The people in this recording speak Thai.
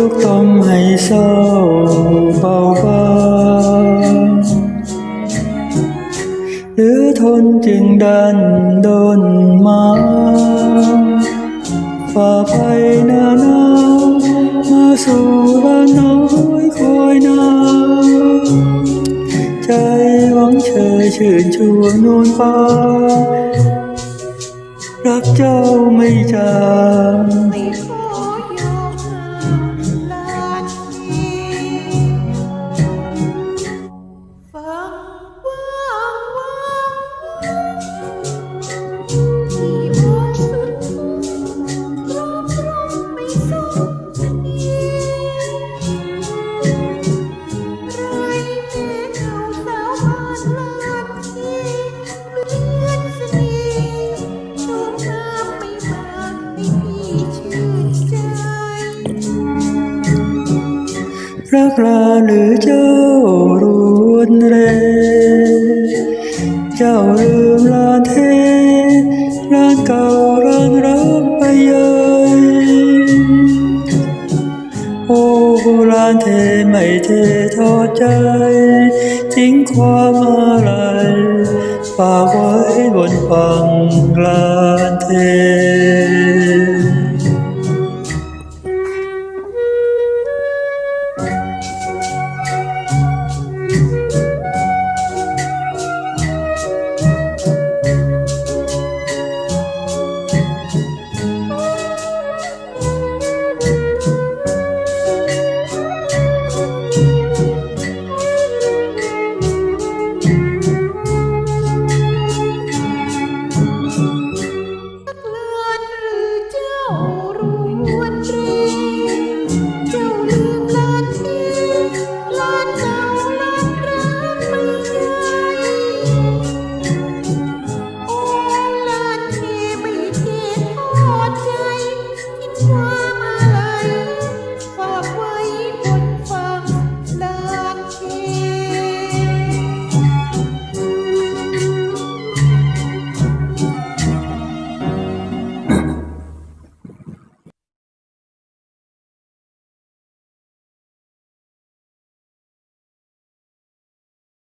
ทุกลมให้เศร้าเบาบางหรือทนจึงดันโดนมาฝ่าไปหนาหนาวมาสู่บ้านน้อยคอยนาใจหวังเชยชื่นชูนวลฟ้ารักเจ้าไม่จาง รักลาหรือเจ้ารวนเรเจ้าลืมลานเทลานเก่าร้างรักไปเยยโอ้ลานเทไม่เททอดใจทิ้งความอะไรฝากไว้บนฝั่งลานเท